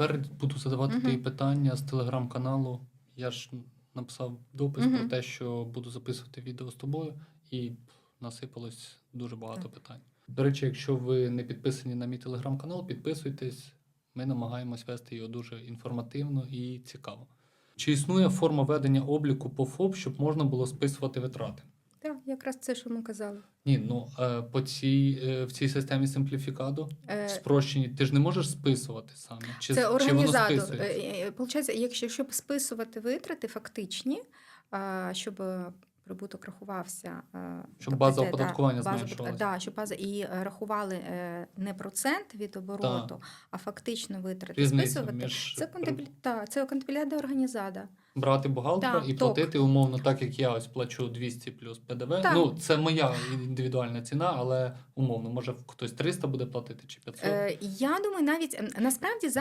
Тепер буду задавати тобі питання з телеграм-каналу. Я ж написав допис Мгм. про те, що буду записувати відео з тобою, і насипалось дуже багато Так. питань. До речі, якщо ви не підписані на мій телеграм-канал, підписуйтесь. Ми намагаємось вести його дуже інформативно і цікаво. Чи існує форма ведення обліку по ФОП, щоб можна було списувати витрати? Якраз це, що ми казали. Ні, ну е, по цій е, в цій системі симпліфікаду Е, спрощені, ти ж не можеш списувати саме. Чи, Це чи воно організатор. Е, Получається, якщо щоб списувати витрати фактичні, щоб прибуток рахувався, е, Щоб база це, да, оподаткування база. Да, щоб база і е, рахували е, не процент від обороту, а фактично витрати Різниця списувати. між Це контабіль... та, це контабіляда організада. брати бухгалтера Да, і ток. платити умовно, так як я ось плачу 200 плюс ПДВ. Так. Ну, це моя індивідуальна ціна, але умовно, може хтось 300 буде платити чи 500. Е, я думаю, навіть ем, насправді зараз.